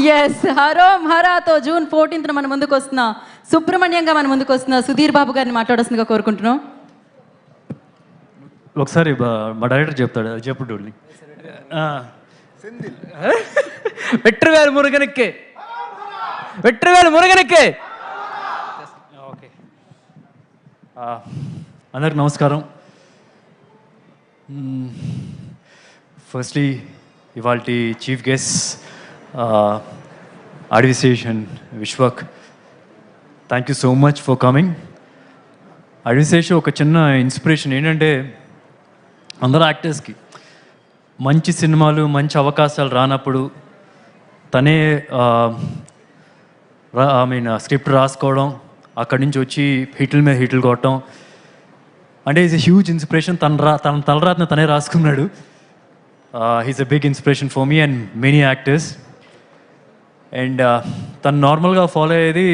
Yes హరోం హరాతో June fourteenth మన ముందుకు వస్తున్న సుబ్రహ్మణ్యంగా మన ముందుకు వస్తున్న సుధీర్ బాబు గారిని మాట్లాడాల్సిందిగా కోరుకుంటున్నాం. ఒకసారి మా డైరెక్టర్ చెప్తాడు అది చెప్పు డోల్ని వెట్రవేలు మురుగనెక్కే. వెట్రవేలు మురుగనెక్కే. ఓకే. అందరికి నమస్కారం. ఫస్ట్లీ ఇవాళ chief guest అడ్విసేషన్ Vishwak. Thank you so much for coming అడ్విసేషన్ ఒక చిన్న ఇన్స్పిరేషన్ ఏంటంటే అందరూ యాక్టర్స్కి మంచి సినిమాలు మంచి అవకాశాలు రానప్పుడు తనే ఐ మీన్ స్క్రిప్ట్ రాసుకోవడం అక్కడి నుంచి వచ్చి హిట్ల మీద హిట్లు కొట్టడం. అంటే ఈజ్ ఎ హ్యూజ్ ఇన్స్పిరేషన్ తన రా తన తలరాత్న తనే రాసుకున్నాడు. He's a big inspiration for me and many actors and తను నార్మల్గా ఫాలో అయ్యేది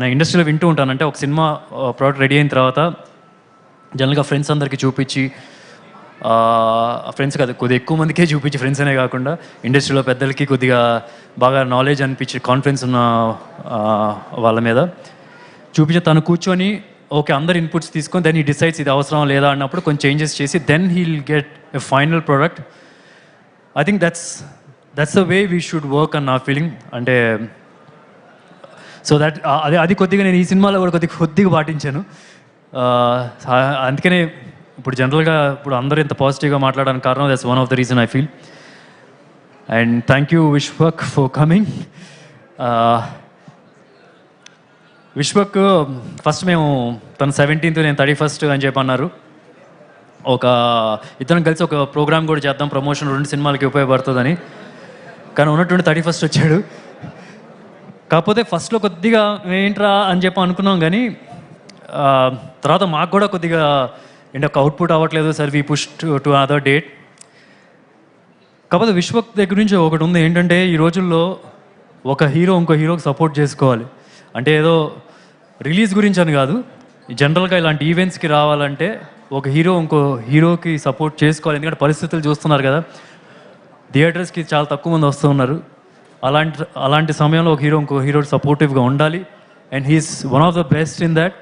నేను ఇండస్ట్రీలో వింటూ ఉంటాను. అంటే ఒక సినిమా ప్రోడక్ట్ రెడీ అయిన తర్వాత జనరల్గా ఫ్రెండ్స్ అందరికీ చూపించి ఫ్రెండ్స్ కాదు కొద్దిగా ఎక్కువ మందికే చూపించి ఫ్రెండ్స్ అనే కాకుండా ఇండస్ట్రీలో పెద్దలకి కొద్దిగా బాగా నాలెడ్జ్ అనిపించి కాన్ఫిడెన్స్ ఉన్న వాళ్ళ మీద చూపించి తను కూర్చొని ఓకే అందరు ఇన్పుట్స్ తీసుకొని దెన్ ఈ డిసైడ్స్ ఇది అవసరం లేదా? అన్నప్పుడు కొంచెం చేంజెస్ చేసి then he'll get a final product I think that's that's the way we should work అన్న నా ఫీలింగ్ అంటే సో దట్ uh, అది అది కొద్దిగా నేను ఈ సినిమాలో కూడా కొద్దిగా కొద్దిగా పాటించాను. Uh, అందుకనే ఇప్పుడు జనరల్గా ఇప్పుడు అందరూ ఇంత పాజిటివ్గా మాట్లాడడానికి కారణం that's one of the reason I feel and thank you Vishwak for coming Vishwak first మేము తన సెవెంటీన్త్ నేను థర్టీ ఫస్ట్ అని చెప్పి అన్నారు. ఒక ఇద్దరం కలిసి ఒక ప్రోగ్రామ్ కూడా చేద్దాం ప్రమోషన్ రెండు సినిమాలకి ఉపయోగపడుతుందని. కానీ ఉన్నటువంటి థర్టీ ఫస్ట్ వచ్చాడు. కాకపోతే ఫస్ట్లో కొద్దిగా ఏంట్రా అని చెప్పి అనుకున్నాం కానీ తర్వాత మాకు కూడా కొద్దిగా ఏంటి ఒక అవుట్పుట్ అవ్వట్లేదు sir we push to other date కాకపోతే విశ్వక్ దగ్గర నుంచి ఒకటి ఉంది ఏంటంటే ఈ రోజుల్లో ఒక హీరో ఇంకో హీరోకి సపోర్ట్ చేసుకోవాలి. అంటే ఏదో రిలీజ్ గురించి అని కాదు జనరల్గా ఇలాంటి ఈవెంట్స్కి రావాలంటే ఒక హీరో ఇంకో హీరోకి సపోర్ట్ చేసుకోవాలి. ఎందుకంటే పరిస్థితులు చూస్తున్నారు కదా థియేటర్స్కి చాలా తక్కువ మంది వస్తూ ఉన్నారు. అలాంటి అలాంటి సమయంలో ఒక హీరో ఇంకో హీరో సపోర్టివ్గా ఉండాలి. And he's one of the best in that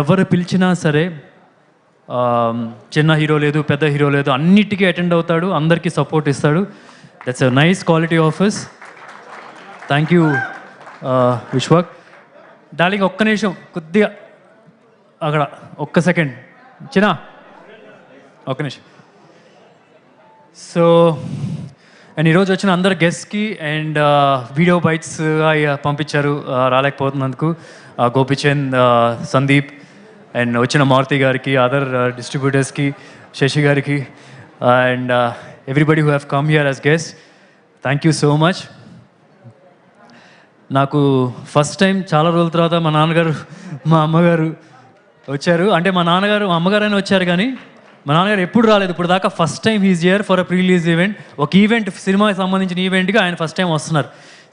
ఎవరు పిలిచినా సరే చిన్న హీరో లేదు పెద్ద హీరో లేదు అన్నిటికీ అటెండ్ అవుతాడు అందరికీ సపోర్ట్ ఇస్తాడు. That's a nice quality of his thank you Vishwak darling ఒక్క నిమిషం కొద్దిగా అక్కడ ఒక్క సెకండ్ చిన్న ఒక్క నిమిషం. సో అండ్ ఈరోజు వచ్చిన అందరు గెస్ట్కి అండ్ వీడియో బైట్స్ పంపించారు uh, రాలేకపోతున్నందుకు. Uh, Gopichand uh, Sandeep and వచ్చిన మారుతి గారికి అదర్ డిస్ట్రిబ్యూటర్స్కి శశి గారికి and everybody who have come here as guest thank you so much నాకు ఫస్ట్ టైం చాలా రోజుల తర్వాత మా నాన్నగారు మా అమ్మగారు వచ్చారు. అంటే మా నాన్నగారు మా అమ్మగారైనా వచ్చారు కానీ మా నాన్నగారు ఎప్పుడు రాలేదు. ఇప్పుడు దాకా first time he's here for a prerelease event ఒక ఈవెంట్ సినిమాకి సంబంధించిన ఈవెంట్గా ఆయన ఫస్ట్ టైం వస్తున్నారు.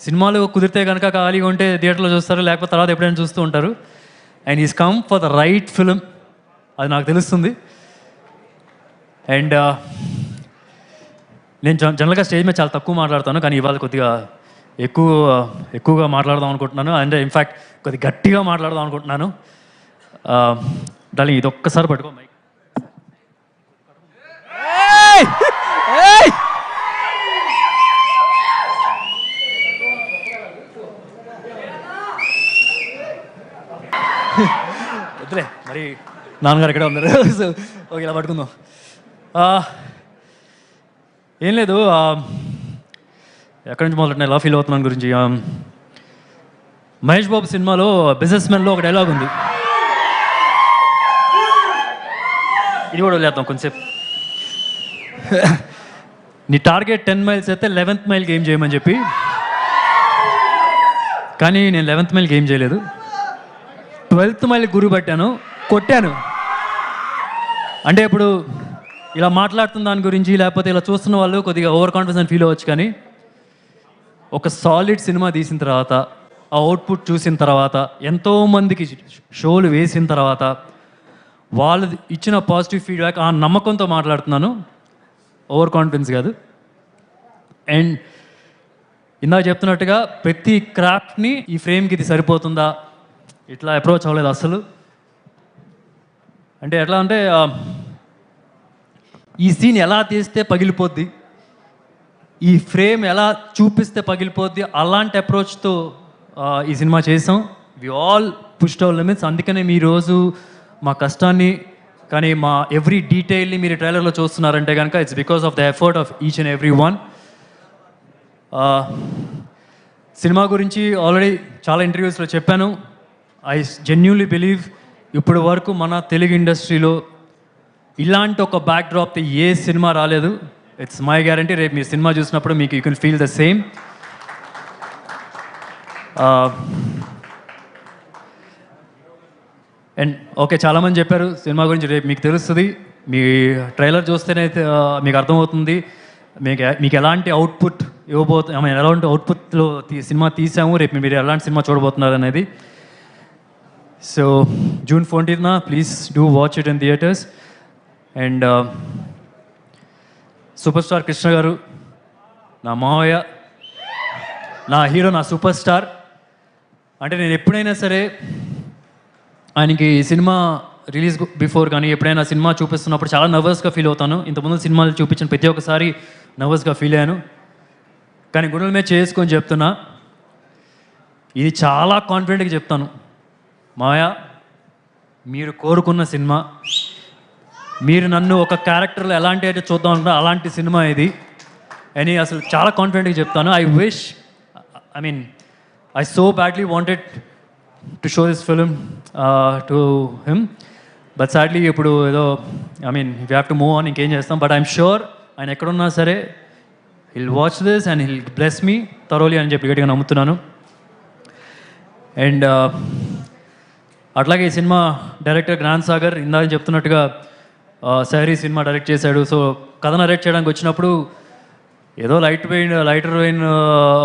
సినిమాలు కుదిరితే కనుక ఖాళీగా ఉంటే థియేటర్లో చూస్తారు లేకపోతే తర్వాత ఎప్పుడైనా చూస్తూ ఉంటారు. And is come for the right film అది నాకు తెలుస్తుంది. అండ్ uh, నేను జనరల్గా స్టేజ్ మీద చాలా తక్కువ మాట్లాడతాను కానీ ఇవాళ కొద్దిగా ఎక్కువ ఎక్కువగా మాట్లాడదాం అనుకుంటున్నాను. అండ్ ఇన్ఫ్యాక్ట్ కొద్దిగా గట్టిగా మాట్లాడదాం అనుకుంటున్నాను. Uh, డాలి ఇది ఒక్కసారి పట్టుకో మైక్. వద్దులే మరి నాన్నగారు ఎక్కడ ఉన్నారు? సో ఓకే ఇలా పట్టుకుందాం. ఆ, ఏం లేదు ఎక్కడి నుంచి మొదలెట్టిన ఎలా ఫీల్ అవుతున్నాను గురించి మహేష్ బాబు సినిమాలో బిజినెస్ మెన్లో ఒక డైలాగ్ ఉంది. ఇది కూడా వదిలేద్దాం కొంచెంసేపు నీ టార్గెట్ టెన్ మైల్స్ అయితే లెవెన్త్ మైల్కి ఏం చేయమని చెప్పి. కానీ నేను లెవెన్త్ మైల్కి ఏం చేయలేదు. ట్వెల్త్ మైల్కి గురి పట్టాను కొట్టాను. అంటే ఇప్పుడు ఇలా మాట్లాడుతున్న దాని గురించి లేకపోతే ఇలా చూస్తున్న వాళ్ళు కొద్దిగా ఓవర్ కాన్ఫిడెన్స్ ఫీల్ అవ్వచ్చు కానీ ఒక సాలిడ్ సినిమా తీసిన తర్వాత ఆ అవుట్పుట్ చూసిన తర్వాత ఎంతోమందికి షోలు వేసిన తర్వాత వాళ్ళు ఇచ్చిన పాజిటివ్ ఫీడ్బ్యాక్ ఆ నమ్మకంతో మాట్లాడుతున్నాను. ఓవర్ కాన్ఫిడెన్స్ కాదు. అండ్ ఇందాక చెప్తున్నట్టుగా ప్రతి క్రాఫ్ట్ని ఈ ఫ్రేమ్కి ఇది సరిపోతుందా? ఇట్లా అప్రోచ్ అవ్వలేదు అసలు అంటే ఎట్లా అంటే ఈ సీన్ ఎలా తీస్తే పగిలిపోద్ది? ఈ ఫ్రేమ్ ఎలా చూపిస్తే పగిలిపోద్ది? అలాంటి అప్రోచ్తో ఈ సినిమా చేసాం. We all push our limits అందుకనే మీ రోజు మా కష్టాన్ని కానీ మా ఎవ్రీ డీటెయిల్ని మీరు ట్రైలర్లో చూస్తున్నారంటే కనుక it's because of the effort of each and every one cinema గురించి ఆల్రెడీ చాలా ఇంటర్వ్యూస్లో చెప్పాను. ఐ జెన్యున్లీ బిలీవ్ ఇప్పటి వరకు మన తెలుగు ఇండస్ట్రీలో ఇలాంటి ఒక బ్యాక్ డ్రాప్ ఏ సినిమా రాలేదు. ఇట్స్ మై గ్యారంటీ రేపు మీరు సినిమా చూసినప్పుడు మీకు you can feel the same and okay చాలామంది చెప్పారు సినిమా గురించి రేపు మీకు తెలుస్తుంది. మీ ట్రైలర్ చూస్తేనే మీకు అర్థమవుతుంది. మీకు మీకు ఎలాంటి అవుట్పుట్ ఇవ్వబోతు ఎలాంటి అవుట్పుట్లో సినిమా తీసాము రేపు మీరు ఎలాంటి సినిమా చూడబోతున్నారు అనేది. So June ఫోర్టీన్త్న please do watch it in theatres and super star Krishna garu నా మావయ్య నా హీరో నా సూపర్ స్టార్ అంటే నేను ఎప్పుడైనా సరే ఆయనకి సినిమా రిలీజ్ బిఫోర్ కానీ ఎప్పుడైనా సినిమా చూపిస్తున్నప్పుడు చాలా నర్వస్గా ఫీల్ అవుతాను. ఇంతకుముందు సినిమాలు చూపించిన ప్రతి ఒక్కసారి నర్వస్గా ఫీల్ అయ్యాను. కానీ గుండెల మీద చేసుకొని చెప్తున్నా ఇది చాలా కాన్ఫిడెంట్గా చెప్తాను. మాయా మీరు కోరుకున్న సినిమా మీరు నన్ను ఒక క్యారెక్టర్లో ఎలాంటి అయితే చూద్దాం అనుకున్నా అలాంటి సినిమా ఇది. అని అసలు చాలా కాన్ఫిడెంట్గా చెప్తాను. I wish I mean I so badly wanted to show this film to him but sadly ఇప్పుడు ఏదో I mean we have to move on ఇంకేం చేస్తాం? బట్ ఐఎమ్ షూర్ ఆయన ఎక్కడున్నా సరే he'll watch this and he'll bless me తరోలి అని చెప్పి గట్టిగా నమ్ముతున్నాను. అండ్ uh, అట్లాగే ఈ సినిమా డైరెక్టర్ గ్రాండ్ సాగర్ ఇందాక చెప్తున్నట్టుగా uh, సారీ సినిమా డైరెక్ట్ చేశాడు. సో కథ నరేట్ చేయడానికి వచ్చినప్పుడు ఏదో లైట్ వెయిన్ లైటర్ వెయిన్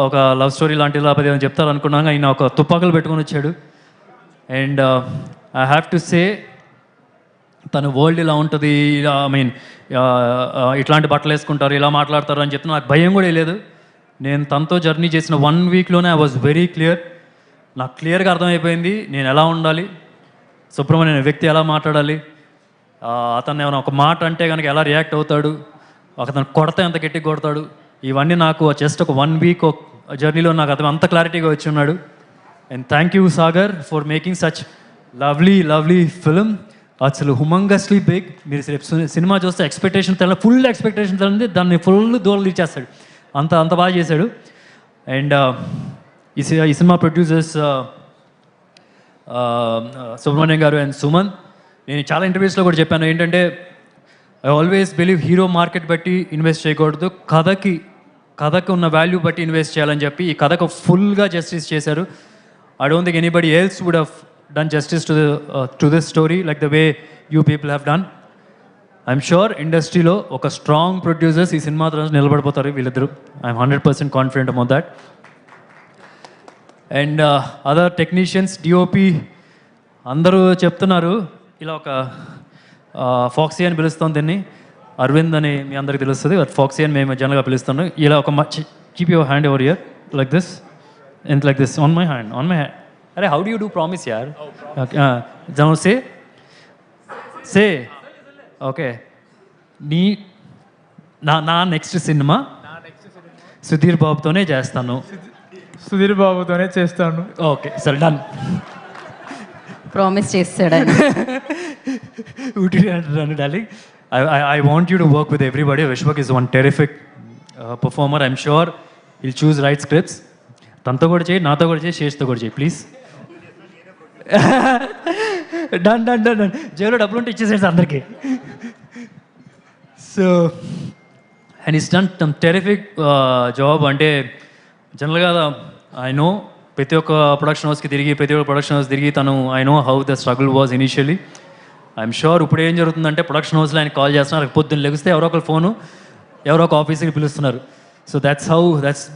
ఒక లవ్ స్టోరీ లాంటి లేకపోతే ఏమైనా చెప్తారు అనుకున్నాను ఆయన ఒక తుపాకులు పెట్టుకొని వచ్చాడు. And I have to say తన వరల్డ్ ఇలా ఉంటుంది ఐ మీన్ ఇట్లాంటి బట్టలు వేసుకుంటారు ఇలా మాట్లాడతారు అని చెప్తే నాకు భయం కూడా లేదు నేను తనతో జర్నీ చేసిన వన్ వీక్లోనే ఐ వాజ్ వెరీ క్లియర్ నాకు క్లియర్గా అర్థమైపోయింది నేను ఎలా ఉండాలి సుబ్రహ్మణ్యం వ్యక్తి ఎలా మాట్లాడాలి uh, అతను ఏమైనా ఒక మాట అంటే కనుక ఎలా రియాక్ట్ అవుతాడు అతను కొడతా ఎంత గట్టి కొడతాడు. ఇవన్నీ నాకు జస్ట్ ఒక వన్ వీక్ జర్నీలో నాకు అతను అంత క్లారిటీగా వచ్చి ఉన్నాడు. And thank you Sagar for making such lovely lovely film అసలు హుమంగస్లీ బిగ్ మీరు రేపు సినిమా చూస్తే ఎక్స్పెక్టేషన్ తెల్ల ఫుల్ ఎక్స్పెక్టేషన్ ఉంది. దాన్ని ఫుల్ దూరం ఇచ్చేస్తాడు అంత అంత బాగా చేశాడు. అండ్ uh, ఈ సి- ఈ cinema producers uh, uh, Subrahmanyam garu and Suman. నేను చాలా ఇంటర్వ్యూస్లో కూడా చెప్పాను. ఏంటంటే I always believe hero market బట్టి ఇన్వెస్ట్ చేయకూడదు. కథకి కథకు ఉన్న వాల్యూ బట్టి ఇన్వెస్ట్ చేయాలని చెప్పి ఈ కథకు ఫుల్గా జస్టిస్ చేశారు. I don't think anybody else would have done justice to to this story like the way you people have done I'm sure ఇండస్ట్రీలో ఒక స్ట్రాంగ్ ప్రొడ్యూసర్స్ ఈ సినిమా తర్వాత నిలబడిపోతారు వీళ్ళిద్దరు. I'm hundred percent confident about that and other technicians DOP అందరూ చెప్తున్నారు. ఇలా ఒక ఫాక్సీ అని పిలుస్తాం దీన్ని. అరవింద్ అని మీ అందరికి తెలుస్తుంది. ఫాక్సీ అని మేము జనరల్గా పిలుస్తాను ఇలా ఒక keep your hand over ear like this and like this on my hand on my hand అరే how do you do promise యార్ జనో సే సే ఓకే నీ నా నా నెక్స్ట్ సినిమా సుధీర్ బాబుతోనే చేస్తాను. సుధీర్ బాబుతోనే చేస్తాను. ఓకే సరే డన్ ప్రామిస్ చేస్తాడు darling. I, I, I want you to work with everybody Vishwak is one terrific performer I'm sure will choose right scripts తనతో కూడా చేయి నాతో కూడా చేయి శేష్తో కూడా చేయి please done done done done జేబులో డబ్బులు ఉంటే ఇచ్చేసేసి అందరికీ. So and is done some terrific job అంటే జనరల్గా ఐ నో ప్రతి ఒక్క ప్రొడక్షన్ హౌస్కి తిరిగి ప్రతి ఒక్క ప్రొడక్షన్ హౌస్ తిరిగి తను I know how the struggle was initially I'm sure ఇప్పుడు ఏం జరుగుతుందంటే ప్రొడక్షన్ హౌస్లో ఆయన కాల్ చేస్తున్నారు. పొద్దున్న లెగిస్తే ఎవరో ఒకరు ఫోను ఎవరో ఒక ఆఫీస్కి పిలుస్తున్నారు. So that's how that's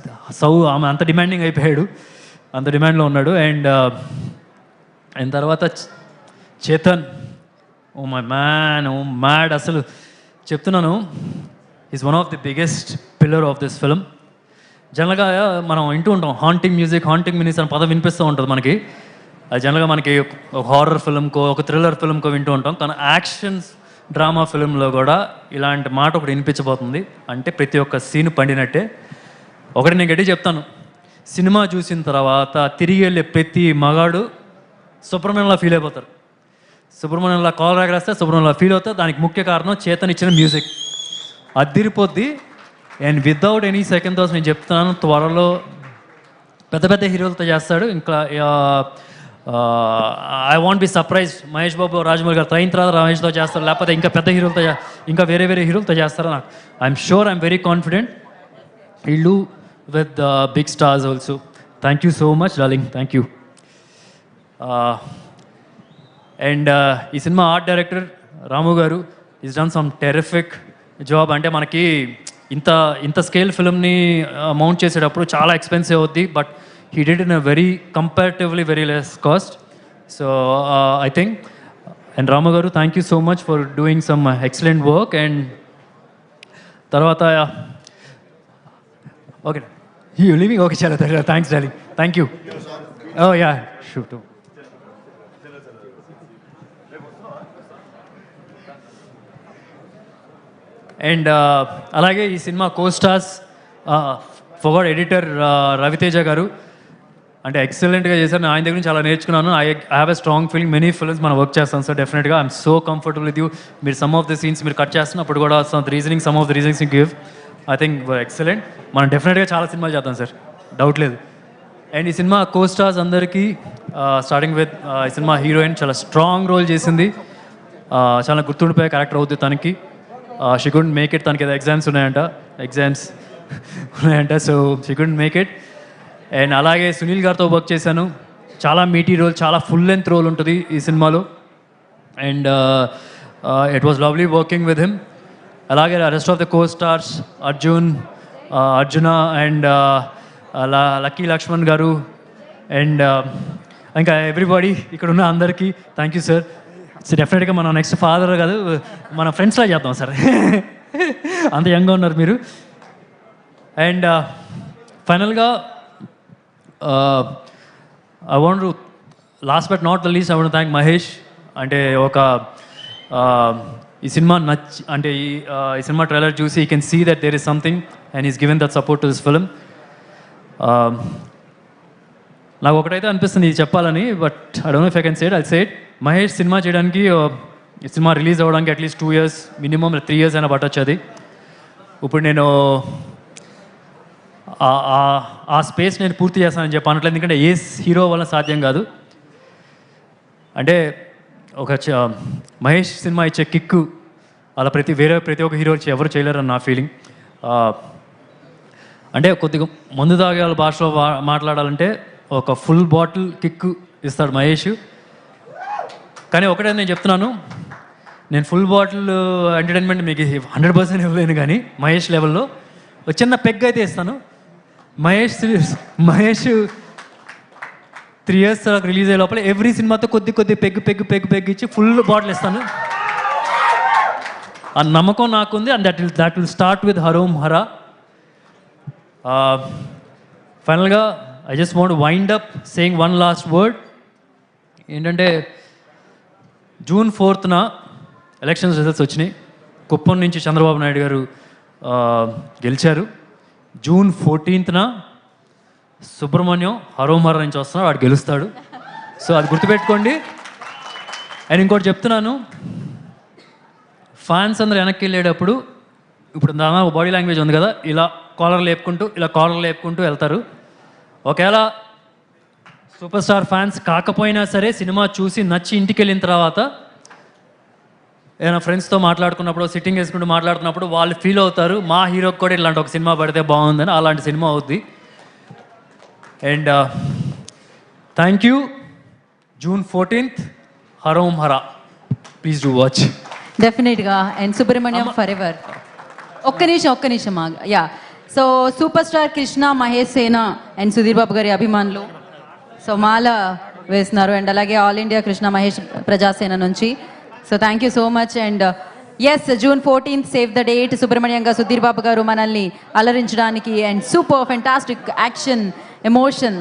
how ఆమె అంత డిమాండింగ్ అయిపోయాడు. అంత డిమాండ్లో ఉన్నాడు. అండ్ అండ్ uh, తర్వాత Chetan. Oh my man oh mad అసలు చెప్తున్నాను is one of the biggest pillar of this film జనరల్గా మనం వింటూ ఉంటాం. హాంటింగ్ మ్యూజిక్ హాంటింగ్ మినిస్ అనే పదం వినిపిస్తూ ఉంటుంది మనకి. అది జనరల్గా మనకి ఒక హారర్ ఫిల్మ్కో ఒక థ్రిల్లర్ ఫిల్మ్కో వింటూ ఉంటాం. కానీ యాక్షన్స్ డ్రామా ఫిల్మ్లో కూడా ఇలాంటి మాట ఒకటి వినిపించబోతుంది. అంటే ప్రతి ఒక్క సీన్ పండినట్టే. ఒకటి నేను గట్టి చెప్తాను. సినిమా చూసిన తర్వాత తిరిగి వెళ్ళే ప్రతి మగాడు సుబ్రహ్మణ్యంలా ఫీల్ అయిపోతారు. సుబ్రహ్మణ్యంలా కాల్ రాగరేస్తే సుబ్రహ్మణ్యంలా ఫీల్ అవుతారు. దానికి ముఖ్య కారణం చేతనిచ్చిన music అద్దిరిపోద్ది. And without any second thoughts నేను చెప్తున్నాను. త్వరలో పెద్ద పెద్ద హీరోలతో చేస్తాడు. ఇంకా I want be surprise Mahesh Babu Rajamouli garu అయిన తర్వాత రమేష్తో చేస్తారు. లేకపోతే ఇంకా పెద్ద హీరోలతో ఇంకా వేరే వేరే హీరోలతో చేస్తారు నాకు. I'm sure I'm very confident he'll with big stars also thank you so much darling thank you and ఈ cinema art director Ramu garu is done some terrific job అంటే మనకి ఇంత ఇంత స్కేల్ ఫిల్మ్ని మౌంట్ చేసేటప్పుడు చాలా ఎక్స్పెన్సివ్ అవుద్ది. But he did in a very comparatively very less cost so I think and Ramu garu thank you so much for doing some excellent work and తర్వాత okay you living okay చాలా thanks darling thank you oh yeah shoot and అలాగే ఈ సినిమా co-stars ఫొగడ్ editor Raviteja గారు అంటే ఎక్సలెంట్గా చేశారు. నేను ఆయన దగ్గర నుంచి చాలా నేర్చుకున్నాను. I have a strong feeling many films మనం వర్క్ చేస్తాం సార్ డెఫినెట్గా I'm so comfortable with you మీరు సమ్ ఆఫ్ ద సీన్స్ మీరు కట్ చేస్తున్నప్పుడు కూడా some reasoning some of the reasonings give I think excellent మనం డెఫినెట్గా చాలా సినిమాలు చేద్దాం సార్. డౌట్ లేదు. అండ్ ఈ సినిమా కోస్టార్స్ అందరికీ స్టార్టింగ్ విత్ ఈ సినిమా హీరోయిన్ చాలా స్ట్రాంగ్ రోల్ చేసింది. చాలా గుర్తుండిపోయే క్యారెక్టర్ అవుతుంది తనకి. షీ కుడ్ మేక్ ఇట్ తనకి ఏదో ఎగ్జామ్స్ ఉన్నాయంట. ఎగ్జామ్స్ ఉన్నాయంట. So she could make it and అలాగే సునీల్ గారితో వర్క్ చేశాను. చాలా మీటీ రోల్ చాలా ఫుల్ లెంత్ రోల్ ఉంటుంది ఈ సినిమాలో. And it was lovely working with him అలాగే rest of the costars Arjun Arjuna and Lucky Lakshman garu. And uh, ఇంకా ఎవ్రీబడి ఇక్కడ ఉన్న అందరికీ థ్యాంక్ యూ సార్ సార్ డెఫినెట్గా మనం నెక్స్ట్ ఫాదర్ కాదు మన ఫ్రెండ్స్లా చేద్దాం సార్ అంత యంగ్గా ఉన్నారు మీరు. అండ్ ఫైనల్గా uh, I want last but not the least I want thank Mahesh అంటే ఒక ఈ సినిమా నచ్చి అంటే ఈ ఈ సినిమా ట్రైలర్ చూసి you can see that there is something and is given that support to this film నాకు ఒకటైతే అనిపిస్తుంది ఇది చెప్పాలని but I don't if I can said I said Mahesh cinema చేయడానికి ఈ సినిమా రిలీజ్ అవ్వడానికి at least two years minimum three years అయినా పట్టొచ్చు అది. ఇప్పుడు నేను ఆ- స్పేస్ నేను పూర్తి చేస్తానని చెప్పి అనట్లేదు. ఎందుకంటే ఏ హీరో వల్ల సాధ్యం కాదు. అంటే ఒక చ- మహేష్ సినిమా ఇచ్చే కిక్కు అలా ప్రతి వేరే ప్రతి ఒక్క హీరో వచ్చి ఎవరు చేయలేరని నా ఫీలింగ్ అంటే కొద్దిగా మందు తాగే వాళ్ళ భాషలో మాట్లాడాలంటే ఒక ఫుల్ బాటిల్ కిక్ ఇస్తాడు మహేష్. కానీ ఒకటే నేను చెప్తున్నాను. నేను ఫుల్ బాటిల్ ఎంటర్టైన్మెంట్ మీకు హండ్రెడ్ పర్సెంట్ ఇవ్వలేను కానీ మహేష్ లెవెల్లో చిన్న పెగ్ అయితే ఇస్తాను. Mahesh Mahesh three years release అయ్యే లోపల ఎవ్రీ సినిమాతో కొద్ది కొద్ది పెగ్గు పెగ్గు పెగ్ పెగ్ ఇచ్చి ఫుల్ బాటిల్ ఇస్తాను ఆ నమ్మకం నాకుంది and that will that will start with Harom Hara ఫైనల్గా I just want wind up saying one last word ఏంటంటే జూన్ ఫోర్త్న ఎలక్షన్స్ రిజల్ట్స్ వచ్చినాయి. కుప్పం నుంచి చంద్రబాబు నాయుడు గారు గెలిచారు. జూన్ ఫోర్టీన్త్న సుబ్రహ్మణ్యం హరోమర నుంచి వస్తున్నాడు వాడు గెలుస్తాడు. సో అది గుర్తుపెట్టుకోండి. అండ్ ఇంకోటి చెప్తున్నాను. ఫ్యాన్స్ అందరు వెనక్కి వెళ్ళేటప్పుడు ఇప్పుడు దాదాపు బాడీ లాంగ్వేజ్ ఉంది కదా ఇలా కాలర్ లేపుకుంటూ ఇలా కాలర్ లేపుకుంటూ వెళ్తారు. ఒకవేళ సూపర్ స్టార్ ఫ్యాన్స్ కాకపోయినా సరే సినిమా చూసి నచ్చి ఇంటికి వెళ్ళిన తర్వాత ఏదైనా ఫ్రెండ్స్తో మాట్లాడుకున్నప్పుడు సిట్టింగ్ వేసుకుంటూ మాట్లాడుతున్నప్పుడు వాళ్ళు ఫీల్ అవుతారు మా హీరోకి కూడా ఇలాంటి ఒక సినిమా పడితే బాగుందని అలాంటి సినిమా అవుద్ది. And thank you June fourteenth Harom Hara please do watch డెఫినెట్గా అండ్ సుబ్రహ్మణ్యం ఫర్ ఎవర్ ఒక్క నిమిషం ఒక్క నిమిషం. Yeah so super star Krishna Mahesh Sena and Sudheer Babu గారి అభిమానులు. సో మాల వేస్తున్నారు అండ్ అలాగే ఆల్ ఇండియా కృష్ణ మహేష్ ప్రజాసేన నుంచి. So thank you so much and yes June fourteenth save the date సుబ్రహ్మణ్యంగా Sudheer Babu గారు మనల్ని అలరించడానికి and super fantastic action emotion